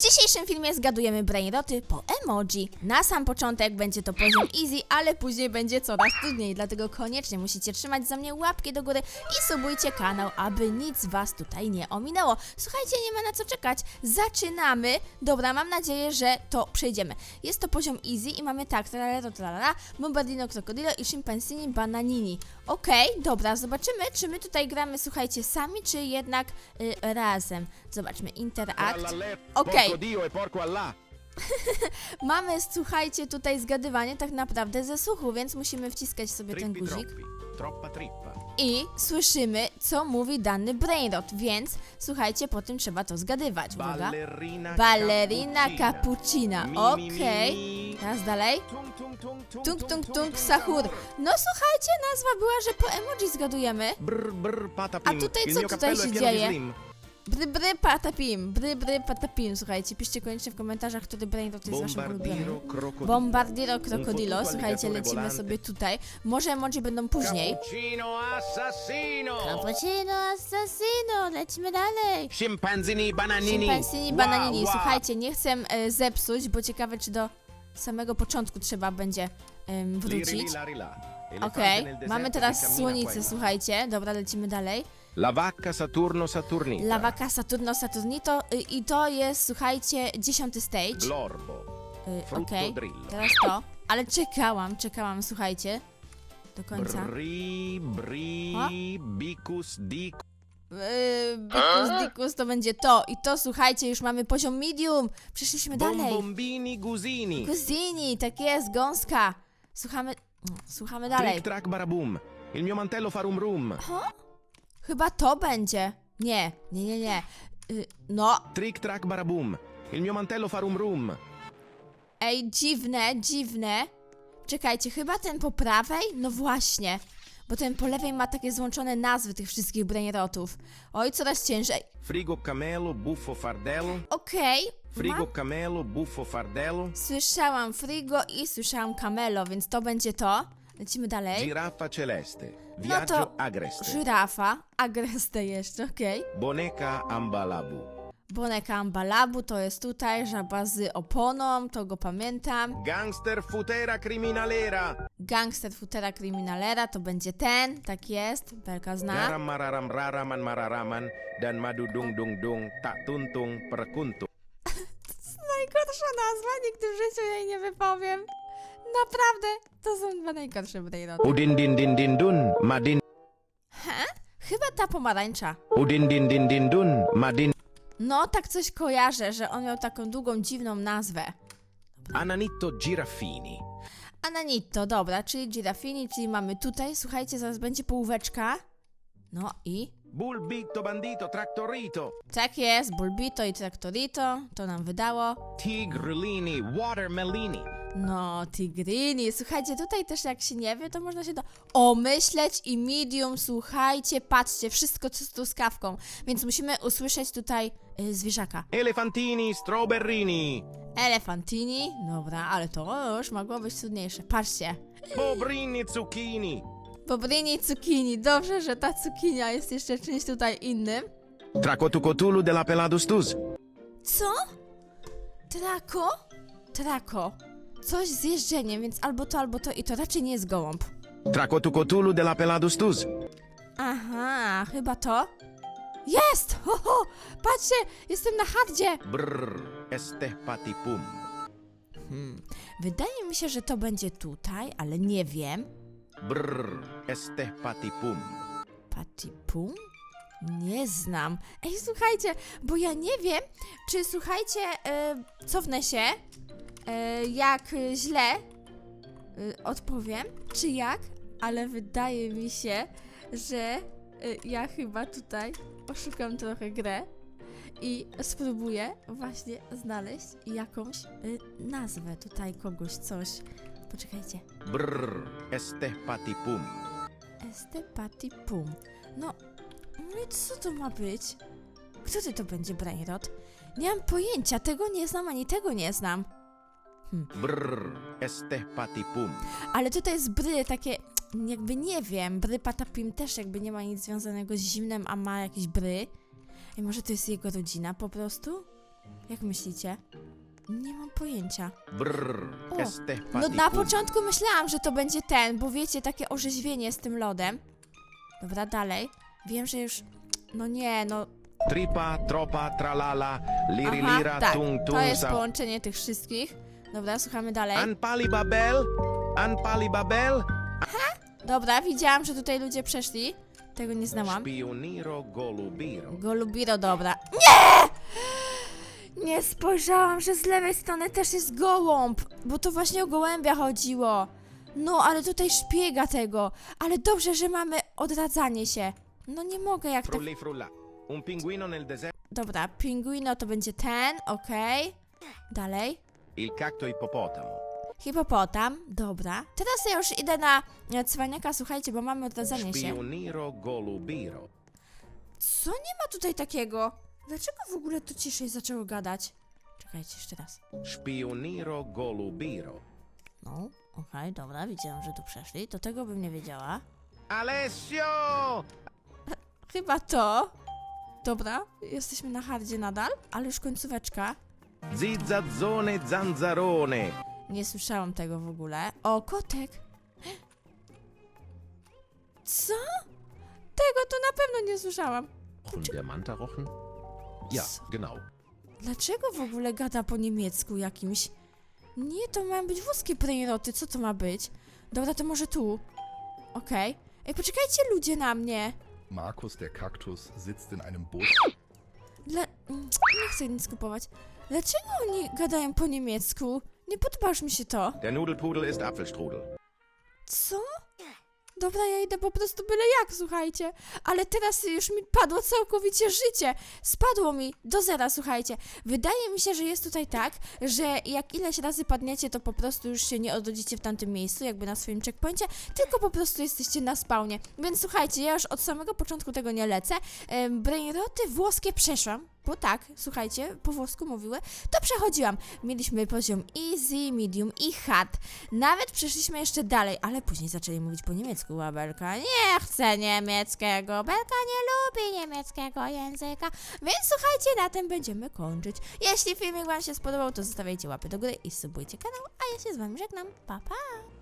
W dzisiejszym filmie zgadujemy brainroty po emoji. Na sam początek będzie to poziom easy, ale później będzie coraz trudniej, dlatego koniecznie musicie trzymać za mnie łapki do góry i subujcie kanał, aby nic was tutaj nie ominęło. Słuchajcie, nie ma na co czekać. Zaczynamy. Dobra, mam nadzieję, że to przejdziemy. Jest to poziom easy i mamy tak, tralero, tralala, bombardino, krokodilo i schimpansini, bananini. Okej, dobra, zobaczymy, czy my tutaj gramy, słuchajcie, sami, czy jednak y, razem. Zobaczmy, interact. All'alè, Okej. Porco Dio e porco Allah. Mamy, słuchajcie, tutaj zgadywanie tak naprawdę ze słuchu, więc musimy wciskać sobie ten Trippi guzik. troppi, troppa trippa. I słyszymy, co mówi dany brainrot, więc słuchajcie, po tym trzeba to zgadywać. Uwaga. Ballerina Ballerina cappuccina. cappuccina. Mi, mi, Okej. mi. Teraz dalej. Tung, tung, tung, tung, Tung, tung, tung, sahur. No słuchajcie, nazwa była, że po emoji zgadujemy. Brr, brr, patapim. A tutaj Il co mio tutaj cappello się pieno di dzieje? slim. Bry, bry, patapim. Bry, bry, patapim. Słuchajcie, piszcie koniecznie w komentarzach, który brainrot jest waszym ulubionym. Bombardiro Un słuchajcie, lecimy sobie tutaj. Może emoji będą później. Cappuccino assassino. Cappuccino assassino, lecimy dalej. Scimpanzini bananini. Schimpansini, Wow, bananini. Słuchajcie, nie chcę e, zepsuć, bo ciekawe, czy do samego początku trzeba będzie em, wrócić. Okej, mamy teraz słonicę, słuchajcie. Dobra, lecimy dalej. La vacca Saturno Saturnita. Lawaka Saturno Saturnito y, i to jest, słuchajcie, dziesiąty stage. Glorbo. Y, frutto Okej, drillo. teraz to. Ale czekałam, czekałam, słuchajcie. Do końca. Bri, bri, bicus, dic. Yy, Bikus Dikus to będzie to. I to słuchajcie, już mamy poziom medium. Przeszliśmy dalej. Bombombini gusini. Kuzini, tak jest, gąska. Słuchamy. Słuchamy dalej. Trick track barabum. Il mio mantello fa rum rum. Chyba to będzie. Nie, nie, nie, nie. Y, no, Trick track barabum. Il mio mantello fa rum rum. ej, dziwne, dziwne. Czekajcie, chyba ten po prawej? No właśnie. Bo ten po lewej ma takie złączone nazwy tych wszystkich brainrotów. Oj, coraz ciężej. Frigo camelo, buffo fardello. Okej. Frigo ma- camelo, buffo fardello. Słyszałam Frigo i słyszałam Camelo, więc to będzie to. Lecimy dalej. Giraffa celeste. No Viaggio to agreste. żyrafa, agreste jeszcze, okej. Boneca ambalabu. Boneka Ambalabu to jest tutaj, żaba z oponą, to go pamiętam. Gangster futera criminalera. Gangster futera criminalera to będzie ten, tak jest, Belka zna. Garam mararam raraman mararaman. Dan madu dung dung dung. Tak tuntung perkuntung. Najgorsza nazwa, nigdy w życiu jej nie wypowiem. Naprawdę, to są dwa najgorsze brainroty. Udin din din din dun. Madin. He? Chyba ta pomarańcza. Udin din din din dun. Madin. No, tak coś kojarzę, że on miał taką długą, dziwną nazwę. Ananitto giraffini. Ananito, dobra, czyli girafini, czyli mamy tutaj, słuchajcie, zaraz będzie połóweczka. No i... Bulbito bandito traktorito. Tak jest, Bulbito i Traktorito, to nam wydało. Tigrulini watermelini. No, Tigrini, słuchajcie, tutaj też jak się nie wie, to można się to omyśleć i medium, słuchajcie, patrzcie, wszystko co z truskawką, więc musimy usłyszeć tutaj y, zwierzaka. Elefantini strawberrini. Elefantini, dobra, ale to już mogło być trudniejsze, patrzcie. Bobrini zucchini. Bobrini cukinii, dobrze, że ta cukinia jest jeszcze czymś tutaj innym. Tracotucotulu de la peladus tus. Co? Trako? Trako. Coś z jeżdżeniem, więc albo to, albo to i to raczej nie jest gołąb. Tracotucotulu de la peladus tus. Aha, chyba to. Jest! Ho, ho! Patrzcie, jestem na hardzie! Brr, este patipum. Hmm. Wydaje mi się, że to będzie tutaj, ale nie wiem. Brr, este patipum. Patipum? Nie znam. Ej, słuchajcie, bo ja nie wiem, czy słuchajcie, y, cofnę się, jak y, źle y, odpowiem, czy jak, ale wydaje mi się, że y, ja chyba tutaj oszukam trochę grę i spróbuję właśnie znaleźć jakąś y, nazwę tutaj kogoś, coś. Poczekajcie. Brr, este patipum. Este pati pum. No, no co to ma być? Który to będzie brainrot? Nie mam pojęcia, tego nie znam, ani tego nie znam. Brr, este patipum. Ale tutaj jest bry, takie jakby nie wiem, bry patapim też jakby nie ma nic związanego z zimnem, a ma jakieś bry. I może to jest jego rodzina po prostu? Jak myślicie? Nie mam pojęcia. Brrr, O, este No na początku myślałam, że to będzie ten, bo wiecie, takie orzeźwienie z tym lodem. Dobra, dalej. Wiem, że już... No nie, no... Tripa, tropa, tralala, liri Aha, lira, tak, tung to tung jest sa. połączenie tych wszystkich. Dobra, słuchamy dalej. Anpali babel, anpali babel, Dobra, widziałam, że tutaj ludzie przeszli. Tego nie znałam. golubiro. Golubiro, dobra. Nie! Nie spojrzałam, że z lewej strony też jest gołąb, bo to właśnie o gołębia chodziło. No, ale tutaj szpiega tego. Ale dobrze, że mamy odradzanie się. No nie mogę jak tak... Frulli frulla. Un pinguino nel deserto. Dobra, pinguino to będzie ten, okej. Dalej. Il cacto ippopotamo. Hipopotam, dobra. Teraz ja już idę na e, cwaniaka, słuchajcie, bo mamy odradzanie się. Spioniro golubiro. Co nie ma tutaj takiego? Dlaczego w ogóle to ciszej zaczęło gadać? Czekajcie, jeszcze raz. Spioniro golubiro. No, okej, dobra, widziałam, że tu przeszli. To tego bym nie wiedziała. Alessio! Chyba to. Dobra, jesteśmy na hardzie nadal, ale już końcóweczka. Zizzazzone zanzarone. Nie słyszałam tego w ogóle. O, kotek! Co? Tego to na pewno nie słyszałam. Rochen der Mantarochen? Ja, Co? genau. Dlaczego w ogóle gada po niemiecku jakimś? Nie, to mają być włoskie brainroty, co to ma być? Dobra, to może tu. Okej. Ej, poczekajcie ludzie na mnie. Markus der Kaktus sitzt in einem Bus. Dla... Nie chcę nic kupować. Dlaczego oni gadają po niemiecku? Nie podoba już mi się to. Der Nudelpudel ist Apfelstrudel. Co? Dobra, ja idę po prostu byle jak, słuchajcie. Ale teraz już mi padło całkowicie życie. Spadło mi do zera, słuchajcie. Wydaje mi się, że jest tutaj tak, że jak ileś razy padniecie, to po prostu już się nie odrodzicie w tamtym miejscu, jakby na swoim checkpoincie, tylko po prostu jesteście na spawnie. Więc słuchajcie, ja już od samego początku tego nie lecę. Brainroty włoskie przeszłam, bo tak, słuchajcie, po włosku mówiły, to przechodziłam. Mieliśmy poziom easy, medium i hard. Nawet przeszliśmy jeszcze dalej, ale później zaczęli mówić po niemiecku, a Belka nie chce niemieckiego, Belka nie lubi niemieckiego języka, więc słuchajcie, na tym będziemy kończyć. Jeśli filmik Wam się spodobał, to zostawiajcie łapy do góry i subujcie kanał, a ja się z Wami żegnam, pa pa!